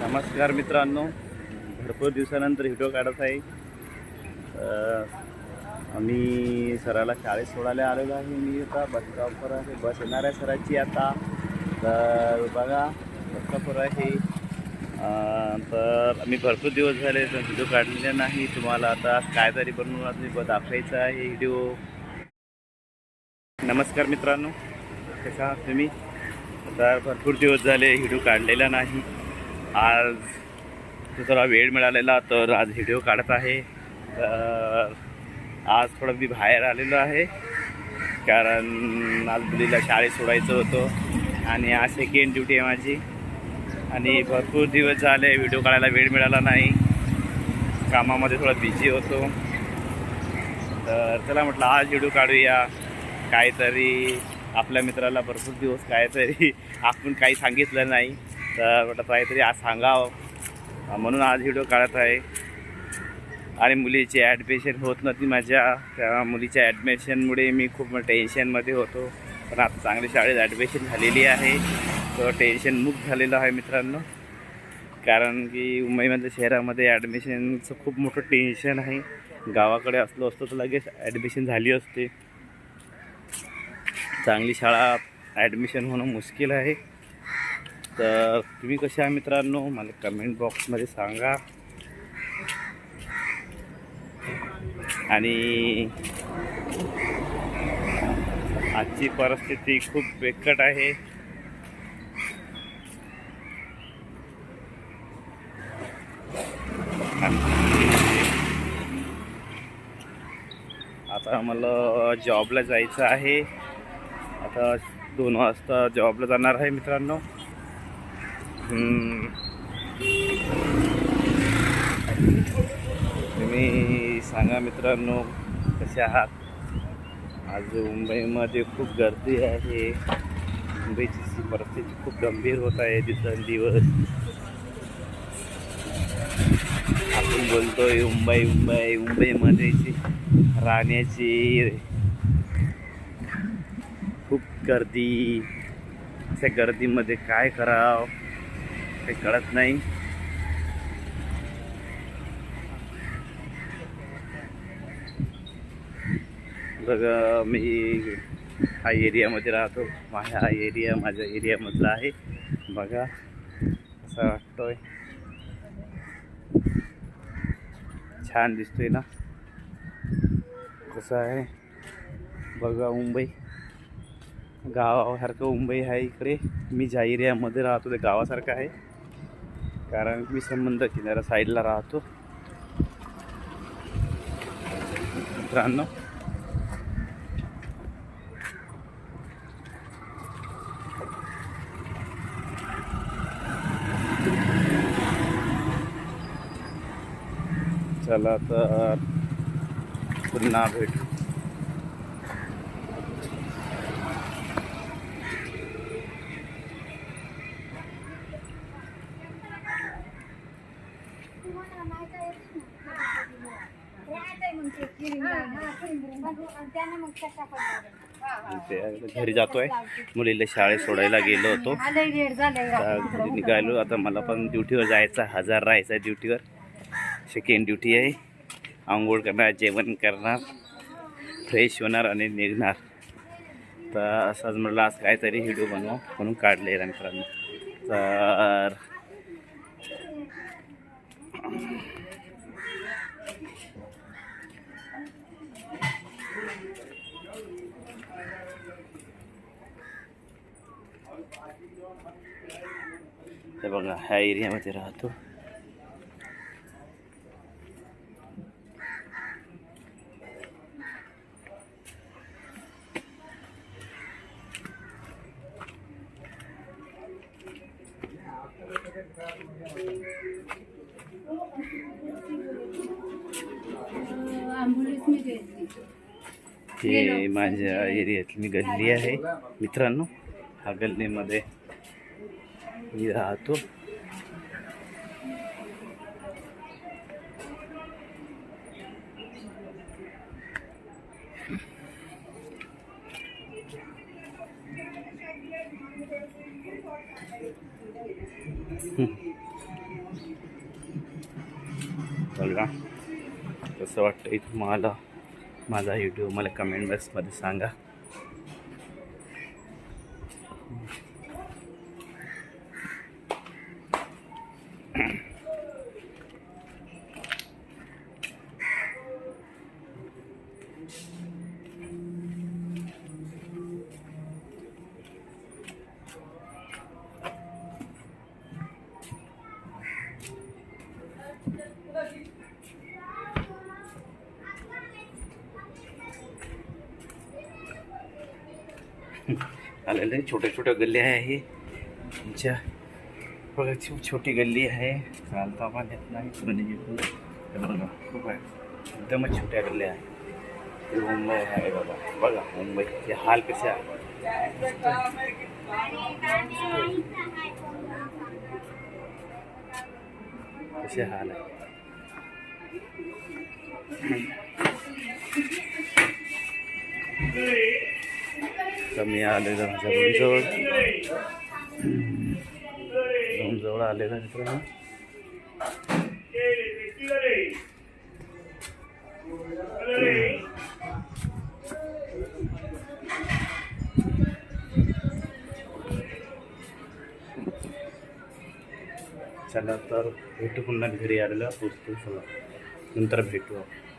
नमस्कार मित्रांनो. भरपूर दिवसानंतर व्हिडिओ काढत आहे. आम्ही सराला शाळेत सोडायला आलेलो आहे. मी आता बस स्टॉपवर आहे. बस येणार आहे सराची आता. तर बघा बस स्टॉपवर आहे तर आम्ही भरपूर दिवस झाले तर व्हिडिओ काढलेला नाही. तुम्हाला आता काहीतरी बनवून तुम्ही दाखवायचा आहे व्हिडिओ नमस्कार मित्रांनो. कसा तुम्ही? तर भरपूर दिवस झाले व्हिडिओ काढलेला नाही. आज तो जरा वेळ मिळालेला तर आज व्हिडिओ काढत आहे. तर आज थोडं मी बाहेर आलेलो आहे. कारण आज मुलीला शाळेत सोडायचं होतं. आणि आज सेकंड ड्युटी आहे माझी. आणि भरपूर दिवस झाले व्हिडिओ काढायला वेळ मिळाला नाही. कामामध्ये थोडा बिझी होतो. तर चला म्हटलं आज व्हिडिओ काढूया. काहीतरी आपल्या मित्राला भरपूर दिवस काहीतरी आपण काही सांगितलं नाही. तर म्हटलं काहीतरी आज सांगावं. म्हणून आज व्हिडिओ काढत आहे. आणि मुलीची ॲडमिशन होत नव्हती माझ्या. त्या मुलीच्या ॲडमिशनमुळे मी खूप टेन्शनमध्ये होतो. पण आता चांगली शाळेत ॲडमिशन झालेली आहे. तर टेन्शन मुक्त झालेलं आहे मित्रांनो. कारण की मुंबईमधल्या शहरामध्ये ॲडमिशनचं खूप मोठं टेन्शन आहे. गावाकडे असलो असतो तर लगेच ॲडमिशन झाली असते. चांगली शाळा ॲडमिशन होणं मुश्किल आहे. तर तुम्ही कसे आहे मित्रांनो? मला कमेंट बॉक्समध्ये सांगा. आणि आजची परिस्थिती खूप बेकट आहे. आता मला जॉबला जायचं आहे. आता दोन वाजता जॉबला जाणार आहे मित्रांनो. तुम्ही सांगा मित्रांनो कसे आहात? आज मुंबईमध्ये खूप गर्दी आहे. मुंबईची परिस्थिती खूप गंभीर होत आहे दिवसेंदिवस. आपण बोलतोय मुंबई मुंबई मुंबईमध्ये राहण्याची. खूप गर्दी. त्या गर्दीमध्ये काय करावं? काही कळत नाही. बघा मी हा एरियामध्ये राहतो. माझ्या हा एरिया माझ्या एरियामधला आहे. बघा असं वाटतोय. छान दिसतोय ना? कसं आहे? बघा मुंबई. गावासारखं मुंबई आहे इकडे. मी ज्या एरियामध्ये राहतो ते गावासारखं आहे. कारण मी संबंध किनारा साईडला राहतो. मित्रांनो. चला तर पुन्हा भेटू. घरी जातोय. मुलीला शाळेत सोडायला गेलो होतो. घरी निघालो आता मला पण ड्युटीवर जायचं हजार राहायचं आहे ड्युटीवर. सेकंड ड्युटी आहे. आंघोळ करणार जेवण करणार. फ्रेश होणार आणि निघणार. तर असंच म्हटलं आज काहीतरी व्हिडिओ बनवा. म्हणून काढले मित्रांनो तर हे बघा ह्या एरियामध्ये राहतो हे माझ्या एरियातली मी गल्ली आहे. मित्रांनो हा गल्लीमध्ये मी राहतो. बघा कसं इथं तुम्हाला? माझा व्हिडिओ मला कमेंट बॉक्समध्ये सांगा. आलेलं छोट्या छोट्या गल्ली आहे तुमच्या बघा खूप छोटी गल्ली आहे चालता पण येत नाही इथून हे बघा खूप आहे एकदमच छोट्या गल्ल्या आहे हे। मुंबई आहे बघा बघा मुंबईचे हाल कसे आहे कसे हाल आहे कमी आलेलं माझ्या रूमजवळ रूमजवळ आलेलं मित्रांनो. चला तर भेटू पुन्हा घरी आलेला पोचतो चला. नंतर भेटू आपण.